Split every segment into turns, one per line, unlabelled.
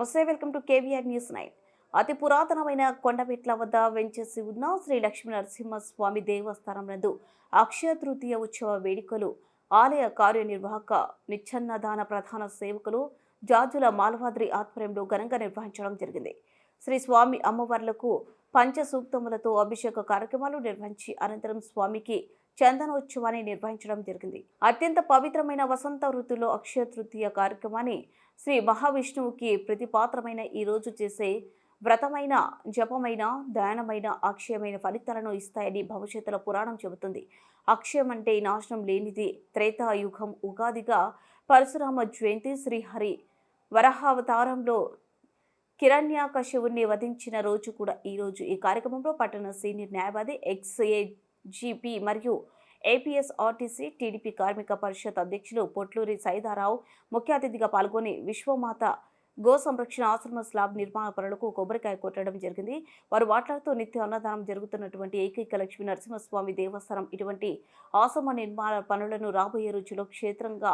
నమస్తే welcome to KVR news nine. అతి పురాతనమైన కొండపెట్ల వద్ద వెంచేసి ఉన్న శ్రీ లక్ష్మీ నరసింహస్వామి దేవస్థానం నందు అక్షయ తృతీయ ఉత్సవ వేడుకలు ఆలయ కార్యనిర్వాహక నిచ్చన్నదాన ప్రధాన సేవకులు జాజుల మాల్వాద్రి ఆధ్వర్యంలో ఘనంగా నిర్వహించడం జరిగింది. శ్రీ స్వామి అమ్మవార్లకు పంచ సూక్తములతో అభిషేక కార్యక్రమాలు నిర్వహించి అనంతరం స్వామికి చందనోత్సవాన్ని నిర్వహించడం జరిగింది. అత్యంత పవిత్రమైన వసంత ఋతువులో అక్షయ తృతీయ కార్యక్రమాన్ని శ్రీ మహావిష్ణువుకి ప్రతిపాత్రమైన ఈ రోజు చేసే వ్రతమైన జపమైన దయానమైన అక్షయమైన ఫలితాలను ఇస్తాయని భవిష్యత్తులో పురాణం చెబుతుంది. అక్షయం అంటే నాశనం లేనిది త్రేతాయుగం ఉగాదిగా పరశురామ జయంతి శ్రీహరి వరహావతారంలో కిరణ్యాకశివుణ్ణి వధించిన రోజు కూడా ఈరోజు ఈ కార్యక్రమంలో పట్టణ సీనియర్ న్యాయవాది ఎక్స్ఏ జీపీ మరియు ఏపీఎస్ ఆర్టీసీ టీడీపీ కార్మిక పరిషత్ అధ్యక్షులు పొట్లూరి సైదారావు ముఖ్య అతిథిగా పాల్గొని విశ్వమాత గో సంరక్షణ ఆశ్రమ స్లాబ్ నిర్మాణ పనులకు కొబ్బరికాయ కొట్టడం జరిగింది. వారు మాట్లాడుతూ నిత్య అన్నదానం జరుగుతున్నటువంటి ఏకైక లక్ష్మీ నరసింహస్వామి దేవస్థానం ఇటువంటి ఆశ్రమ నిర్మాణ పనులను రాబోయే రోజుల్లో క్షేత్రంగా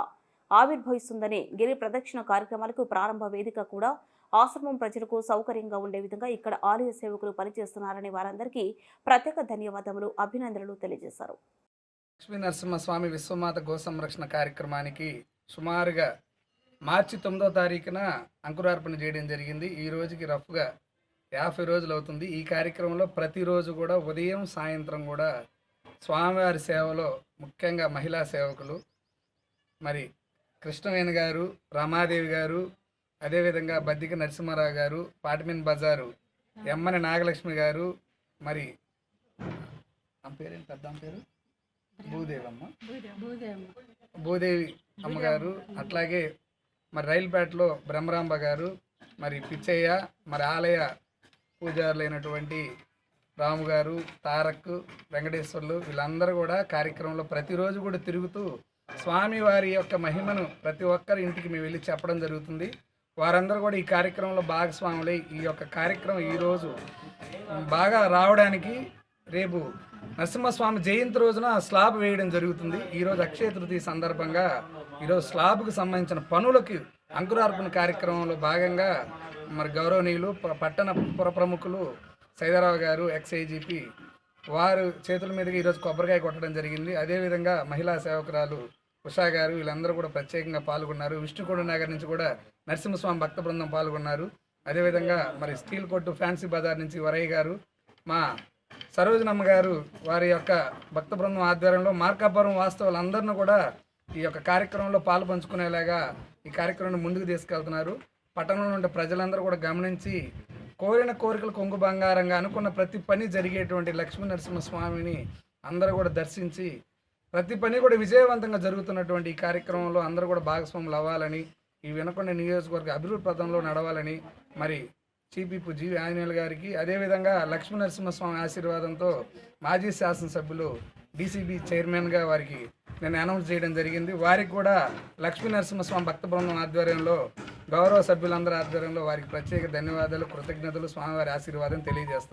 ఆవిర్భవిస్తుందని గిరి ప్రదక్షిణ కార్యక్రమాలకు ప్రారంభ వేదిక కూడా ఆశ్రమం ప్రజలకు సౌకర్యంగా ఉండే విధంగా ఇక్కడ ఆలయ సేవకులు పనిచేస్తున్నారని వారందరికీ ప్రత్యేక ధన్యవాదములు అభినందనలు తెలియజేశారు.
లక్ష్మీ నరసింహస్వామి విశ్వమాత గో సంరక్షణ కార్యక్రమానికి సుమారుగా మార్చి తొమ్మిదో తారీఖున అంకురార్పణ చేయడం జరిగింది. ఈ రోజుకి రఫ్గా యాభై రోజులు అవుతుంది. ఈ కార్యక్రమంలో ప్రతిరోజు కూడా ఉదయం సాయంత్రం కూడా స్వామివారి సేవలో ముఖ్యంగా మహిళా సేవకులు మరి కృష్ణవేణి గారు రమాదేవి గారు అదేవిధంగా బద్దిక నరసింహారావు గారు పాటమిన్ బజారు ఎమ్మని నాగలక్ష్మి గారు మరి ఆమె పేరేంటి పెద్ద ఆమె పేరు? భూదేవమ్మ. భూదేవి అమ్మగారు అట్లాగే మరి రైలుపేటలో బ్రహ్మరాంబ గారు మరి పిచ్చయ్య మరి ఆలయ పూజారులైనటువంటి రాము గారు తారక్ వెంకటేశ్వర్లు వీళ్ళందరూ కూడా కార్యక్రమంలో ప్రతిరోజు కూడా తిరుగుతూ స్వామి వారి యొక్క మహిమను ప్రతి ఒక్కరి ఇంటికి మేము వెళ్ళి చెప్పడం జరుగుతుంది. వారందరూ కూడా ఈ కార్యక్రమంలో భాగస్వాములై ఈ యొక్క కార్యక్రమం ఈరోజు బాగా రావడానికి రేపు నరసింహస్వామి జయంతి రోజున స్లాబ్ వేయడం జరుగుతుంది. ఈరోజు అక్షయ తృతీయ సందర్భంగా ఈరోజు స్లాబ్కు సంబంధించిన పనులకి అంకురార్పణ కార్యక్రమంలో భాగంగా మరి గౌరవనీయులు పట్టణ పుర ప్రముఖులు సైదారావు గారు ఎక్స్ఐజీపీ వారు చేతుల మీదుగా ఈరోజు కొబ్బరికాయ కొట్టడం జరిగింది. అదేవిధంగా మహిళా సేవకురాలు ఉషా గారు వీళ్ళందరూ కూడా ప్రత్యేకంగా పాల్గొన్నారు. విష్ణుకొండ నగర్ నుంచి కూడా నరసింహస్వామి భక్త బృందం పాల్గొన్నారు. అదేవిధంగా మరి స్టీల్ కొట్టు ఫ్యాన్సీ బజార్ నుంచి వరయ్య గారు మా సరోజనమ్మ గారు వారి యొక్క భక్త బృందం ఆధ్వర్యంలో మార్కాపురం వాస్తవాలందరినీ కూడా ఈ యొక్క కార్యక్రమంలో పాలు పంచుకునేలాగా ఈ కార్యక్రమాన్ని ముందుకు తీసుకెళ్తున్నారు. పట్టణంలో ఉండే ప్రజలందరూ కూడా గమనించి కోరిన కోరికలు కొంగు బంగారంగా అనుకున్న ప్రతి పని జరిగేటువంటి లక్ష్మీ నరసింహస్వామిని అందరూ కూడా దర్శించి ప్రతి పని కూడా విజయవంతంగా జరుగుతున్నటువంటి ఈ కార్యక్రమంలో అందరూ కూడా భాగస్వాములు అవ్వాలని ఈ వినకొండ నియోజకవర్గ అభివృద్ధి పథంలో నడవాలని మరి చీపిపు జీవి ఆంజనేయులు గారికి అదేవిధంగా లక్ష్మీ నరసింహస్వామి ఆశీర్వాదంతో మాజీ శాసనసభ్యులు డీసీబీ చైర్మన్గా వారికి నేను అనౌన్స్ చేయడం జరిగింది. వారికి కూడా లక్ష్మీ నరసింహస్వామి భక్త బృందం ఆధ్వర్యంలో గౌరవ సభ్యులందరి ఆధ్వర్యంలో వారికి ప్రత్యేక ధన్యవాదాలు కృతజ్ఞతలు స్వామివారి ఆశీర్వాదం తెలియజేస్తాం.